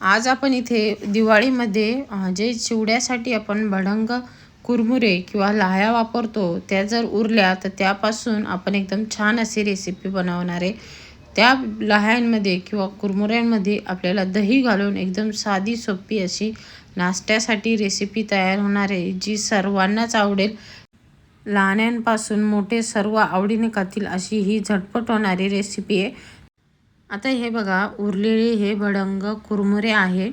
आज आपण इथे दिवाळीमध्ये जे चिवड्यासाठी आपण भडंग कुरमुरे किंवा लाह्या वापरतो त्या जर उरल्या तर त्यापासून आपण एकदम छान अशी रेसिपी बनवणार आहे. त्या लाह्यांमध्ये किंवा कुरमुऱ्यांमध्ये आपल्याला दही घालून एकदम साधी सोपी अशी नाश्त्यासाठी रेसिपी तयार होणार आहे जी सर्वांनाच आवडेल. लहान्यांपासून मोठे सर्व आवडीने खातील अशी ही झटपट होणारी रेसिपी आहे. आता हे बघा उरलेले हे भडंग कुरमुरे आहे.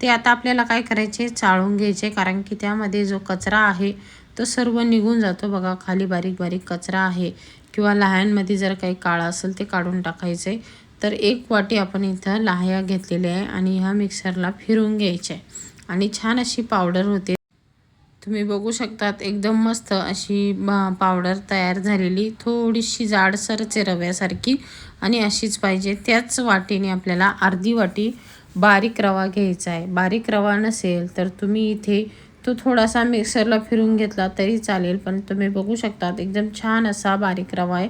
ते आता आपल्याला काय करायचे? चाळून घ्यायचे कारण की त्यामध्ये जो कचरा आहे तो सर्व निघून जातो बघा. खाली बारीक बारीक कचरा आहे. किंवा लहानमध्ये जर काही काळा असेल ते काढून टाकायचे. तर एक वाटी आपण इथं लाह्या घेतलेल्या आहे आणि ह्या मिक्सरला फिरून घ्यायच्या आणि छान अशी पावडर होते. तुम्ही बघू शकतात एकदम मस्त अशी पावडर तयार झालेली. थोडीशी जाडसरच आहे रव्यासारखी आणि अशीच पाहिजे त्याच वाटीने आपल्याला अर्धी वाटी बारीक रवा घ्यायचा आहे. बारीक रवा नसेल तर तुम्ही इथे तो थोडासा मिक्सरला फिरून घेतला तरी चालेल पण तुम्ही बघू शकतात एकदम छान असा बारीक रवा आहे.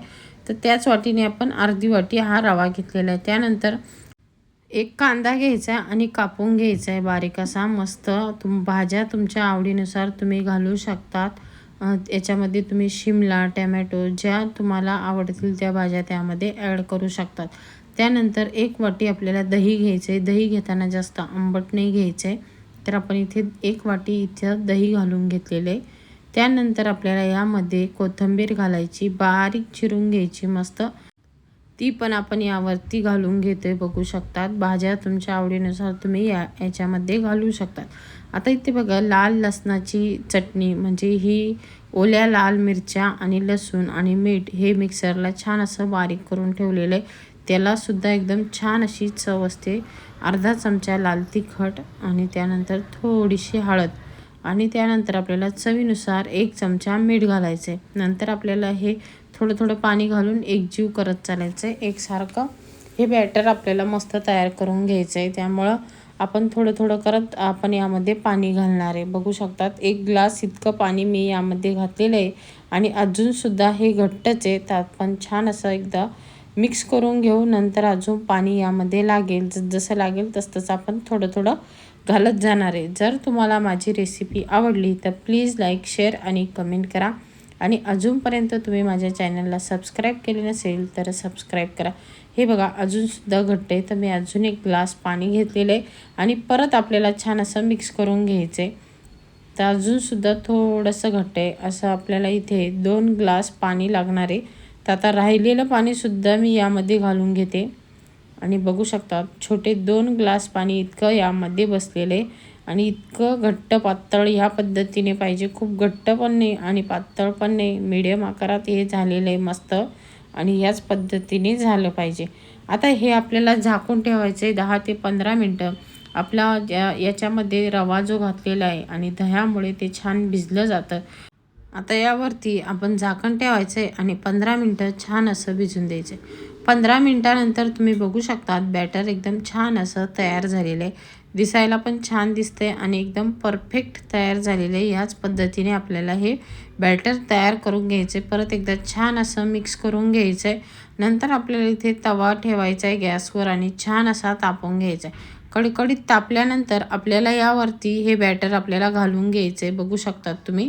तर त्याच वाटीने आपण अर्धी वाटी हा रवा घेतलेला आहे. त्यानंतर एक कांदा घ्यायचा आहे आणि कापून घ्यायचा आहे बारीक असा मस्त. तुम भाज्या तुमच्या आवडीनुसार तुम्ही घालू शकतात. याच्यामध्ये तुम्ही शिमला टॅमॅटो ज्या तुम्हाला आवडतील त्या भाज्या त्यामध्ये ॲड करू शकतात. त्यानंतर एक वाटी आपल्याला दही घ्यायचं आहे दही घेताना जास्त आंबट नाही घ्यायचं आहे तर आपण इथे एक वाटी इथं दही घालून घेतलेलं. आहे त्यानंतर आपल्याला यामध्ये कोथिंबीर घालायची बारीक चिरून घ्यायची मस्त. ती पण आपण यावरती घालून घेते बघू शकतात. भाज्या तुमच्या आवडीनुसार तुम्ही या याच्यामध्ये घालू शकतात. आता इथे बघा लाल लसणाची चटणी म्हणजे ही ओल्या लाल मिरच्या आणि लसूण आणि मीठ हे मिक्सरला छान असं बारीक करून ठेवलेलं. आहे त्यालासुद्धा एकदम छान अशी चव असते. अर्धा चमचा लाल तिखट आणि त्यानंतर थोडीशी हळद. आणि त्यानंतर आपल्याला चवीनुसार एक चमचा मीठ घालायचं आहे नंतर आपल्याला हे थोडं थोडं पाणी घालून एकजीव करत चालायचं आहे एकसारखं हे बॅटर आपल्याला मस्त तयार करून घ्यायचं आहे त्यामुळं आपण थोडं थोडं करत आपण यामध्ये पाणी घालणार आहे. बघू शकतात एक ग्लास इतकं पाणी मी यामध्ये घातलेलं आहे आणि अजूनसुद्धा हे घट्टच आहे. त्यात पण छान असं एकदा मिक्स करून घेऊ नंतर अजून पाणी यामध्ये लागेल. जसं लागेल तसं आपण थोडं थोडं घालत जाणार आहे. जर तुम्हाला माझी रेसिपी आवडली तर प्लीज लाईक शेअर आणि कमेंट करा. आणि अजूनपर्यंत तुम्ही माझ्या चॅनलला सबस्क्राईब केले नसेल तर सबस्क्राईब करा. हे बघा अजूनसुद्धा घट्ट आहे तर मी अजून एक ग्लास पाणी घेतलेलं आहे आणि परत आपल्याला छान असं मिक्स करून घ्यायचं. आहे तर अजूनसुद्धा थोडंसं घट्ट आहे असं आपल्याला इथे दोन ग्लास पाणी लागणार आहे. तर आता राहिलेलं पाणीसुद्धा मी यामध्ये घालून घेते. आणि बघू शकता छोटे दोन ग्लास पाणी इतकं यामध्ये बसलेलं आहे आणि इतकं घट्ट पातळ ह्या पद्धतीने पाहिजे खूप घट्ट पण नाही आणि पातळ पण नाही. मिडियम आकारात हे झालेलं आहे मस्त आणि याच पद्धतीने झालं पाहिजे. आता हे आपल्याला झाकून ठेवायचं आहे दहा ते पंधरा मिनटं. आपला याच्यामध्ये रवा जो घातलेला आहे आणि दह्यामुळे ते छान भिजलं जातं. आता यावरती आपण झाकण ठेवायचं आहे आणि पंधरा मिनटं छान असं भिजून द्यायचं आहे पंधरा मिनटानंतर तुम्ही बघू शकतात बॅटर एकदम छान असं तयार झालेलं आहे. दिसायला पण छान दिसते आणि एकदम परफेक्ट तयार झालेलं आहे. ह्याच पद्धतीने आपल्याला हे बॅटर तयार करून घ्यायचे परत एकदा छान असं मिक्स करून घ्यायचं आहे नंतर आपल्याला इथे तवा ठेवायचा आहे गॅसवर आणि छान असा तापवून घ्यायचा आहे कडकडीत तापल्यानंतर आपल्याला यावरती हे बॅटर आपल्याला घालून घ्यायचं आहे बघू शकतात तुम्ही.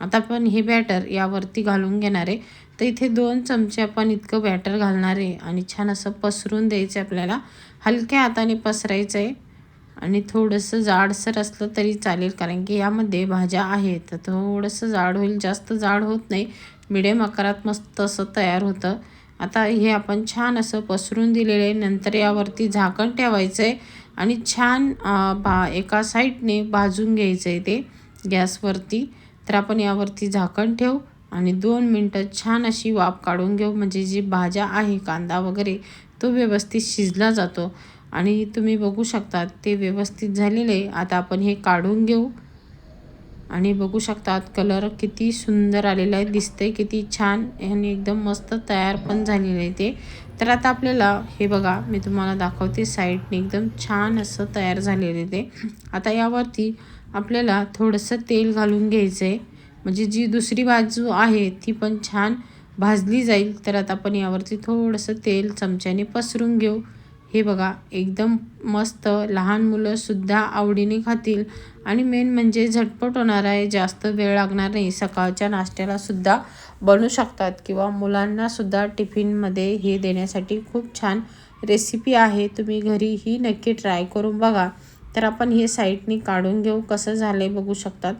आता आपण हे बॅटर यावरती घालून घेणार आहे. तर इथे दोन चमचे आपण इतकं बॅटर घालणार आहे आणि छान असं पसरून द्यायचं आहे आपल्याला. हलक्या हाताने पसरायचं आहे आणि थोडंसं जाडसर असलं तरी चालेल कारण की यामध्ये भाज्या आहेत. तर थोडंसं जाड होईल जास्त जाड होत नाही. मिडियम आकारात मस्त असं तयार होतं. आता हे आपण छान असं पसरून दिलेलं आहे. नंतर यावरती झाकण ठेवायचं आहे आणि छान बा एका साईडने भाजून घ्यायचं आहे ते गॅसवरती. तर आपण यावरती झाकण ठेवू आणि दोन मिनटं छान अशी वाफ काढून घेऊ. म्हणजे जी भाज्या आहे कांदा वगैरे तो व्यवस्थित शिजला जातो. आणि तुम्ही बघू शकतात ते व्यवस्थित झालेले आता आपण हे काढून घेऊ. आणि बघू शकतात कलर किती सुंदर आलेला आहे दिसतंय किती छान आणि एकदम मस्त तयार पण झालेलं आहे ते. तर आता आपल्याला हे बघा मी तुम्हाला दाखवते साईडने एकदम छान असं तयार झालेलं आहे ते. आता यावरती आपल्याला थोडंसं तेल घालून घ्यायचं आहे म्हणजे जी दुसरी बाजू आहे ती पण छान भाजली जाईल. तर आता आपण यावरती थोडंसं तेल चमच्याने पसरून घेऊ. हे बघा एकदम मस्त लहान मुलंसुद्धा आवडीने खातील. आणि मेन म्हणजे झटपट होणार आहे जास्त वेळ लागणार नाही. सकाळच्या नाश्त्यालासुद्धा बनू शकतात किंवा मुलांनासुद्धा टिफिनमध्ये हे देण्यासाठी खूप छान रेसिपी आहे. तुम्ही घरी ही नक्की ट्राय करून बघा. तर आपण हे साईडनी काढून घेऊ. कसं झालं आहे बघू शकतात.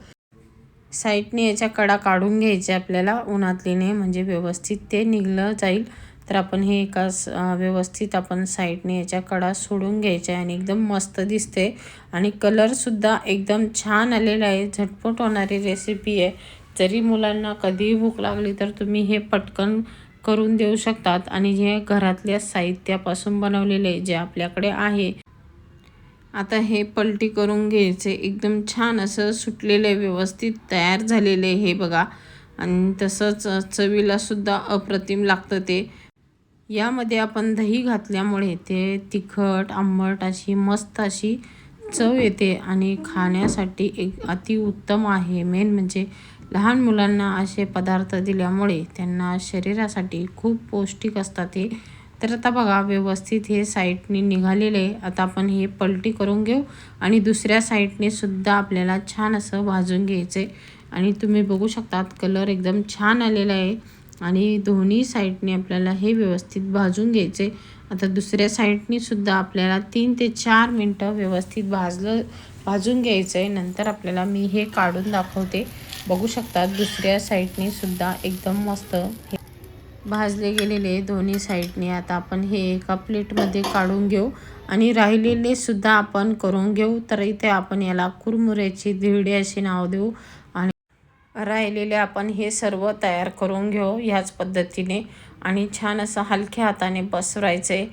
साईडने याच्या कडा काढून घ्यायचे आपल्याला. उन्हातलीने म्हणजे व्यवस्थित ते निघलं जाईल. तर आपण हे एका स व्यवस्थित आपण साईडने याच्या कडा सोडून घ्यायच्या आणि एकदम मस्त दिसते. आणि कलरसुद्धा एकदम छान आलेला आहे. झटपट होणारी रेसिपी आहे. जरी मुलांना कधीही भूक लागली तर तुम्ही हे पटकन करून देऊ शकतात. आणि हे घरातल्या साहित्यापासून बनवलेले जे आपल्याकडे आहे आता हे पलटी करून घ्यायचे. एकदम छान असं सुटलेले व्यवस्थित तयार झालेले हे बघा. आणि तसंच चवीलासुद्धा अप्रतिम लागतं ते. यामध्ये आपण दही घातल्यामुळे ते तिखट आंबट अशी मस्त अशी चव येते. आणि खाण्यासाठी एक अतिउत्तम आहे. मेन म्हणजे लहान मुलांना असे पदार्थ दिल्यामुळे त्यांना शरीरासाठी खूप पौष्टिक असतात ते तर आता बघा व्यवस्थित हे साईडने निघालेले आता आपण हे पलटी करून घेऊ आणि दुसऱ्या साईडने सुद्धा आपल्याला छान असं भाजून घ्यायचे आणि तुम्ही बघू शकतात कलर एकदम छान आलेला आहे. आणि दोन्ही साईडने आपल्याला हे व्यवस्थित भाजून घ्यायचे आता दुसऱ्या साईडने सुद्धा आपल्याला तीन ते चार मिनटं व्यवस्थित भाजलं भाजून घ्यायचं आहे नंतर आपल्याला मी हे काढून दाखवते. बघू शकतात दुसऱ्या साईडने सुद्धा एकदम मस्त हे भाजले गेलेले दोन्ही साईडने. आता आपण हे एका प्लेटमध्ये काढून घेऊ आणि राहिलेले सुद्धा आपण करून घेऊ. तर इथे आपण याला कुरमुऱ्याची धिरडे अशी नाव देऊ आणि राहिलेले आपण हे सर्व तयार करून घेऊ ह्याच पद्धतीने. आणि छान असं हलक्या हाताने पसरायचे.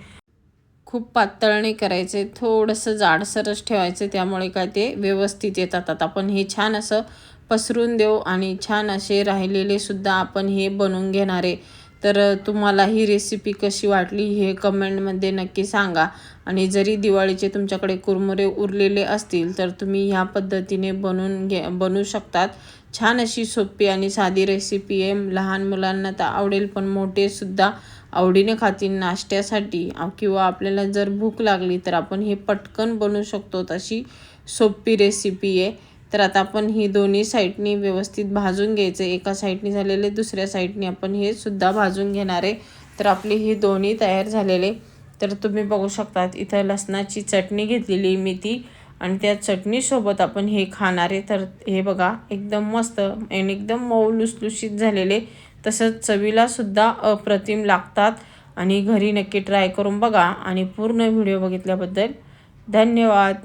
खूप पातळ नाही करायचे. थोडंसं जाडसरच ठेवायचं. त्यामुळे काय ते व्यवस्थित येतात. आता आपण हे छान असं पसरून देऊ आणि छान असे राहिलेले सुद्धा आपण हे बनवून घेणारे. तर तुम्हाला ही रेसिपी कशी वाटली हे कमेंटमध्ये नक्की सांगा. आणि जरी दिवाळीचे तुमच्याकडे कुरमुरे उरलेले असतील तर तुम्ही ह्या पद्धतीने बनवून घे बनवू शकतात. छान अशी सोपी आणि साधी रेसिपी आहे. लहान मुलांना तर आवडेल पण मोठेसुद्धा आवडीने खातील नाश्त्यासाठी. किंवा आपल्याला जर भूक लागली तर आपण हे पटकन बनवू शकतो तशी सोपी रेसिपी आहे. तर आता आपण ही दोन्ही साईडनी व्यवस्थित भाजून घ्यायचं. एका साईडनी झालेले दुसऱ्या साईडनी आपण हे सुद्धा भाजून घेणार आहे. तर आपली ही दोन्ही तयार झालेले. तर तुम्ही बघू शकतात इथं लसणाची चटणी घेतलेली मी ती. आणि त्या चटणीसोबत आपण हे खाणारे तर हे बघा एकदम मस्त आणि एकदम मऊ लुसलुशीत झालेले. तसंच चवीलासुद्धा अप्रतिम लागतात. आणि घरी नक्की ट्राय करून बघा आणि पूर्ण व्हिडिओ बघितल्याबद्दल धन्यवाद.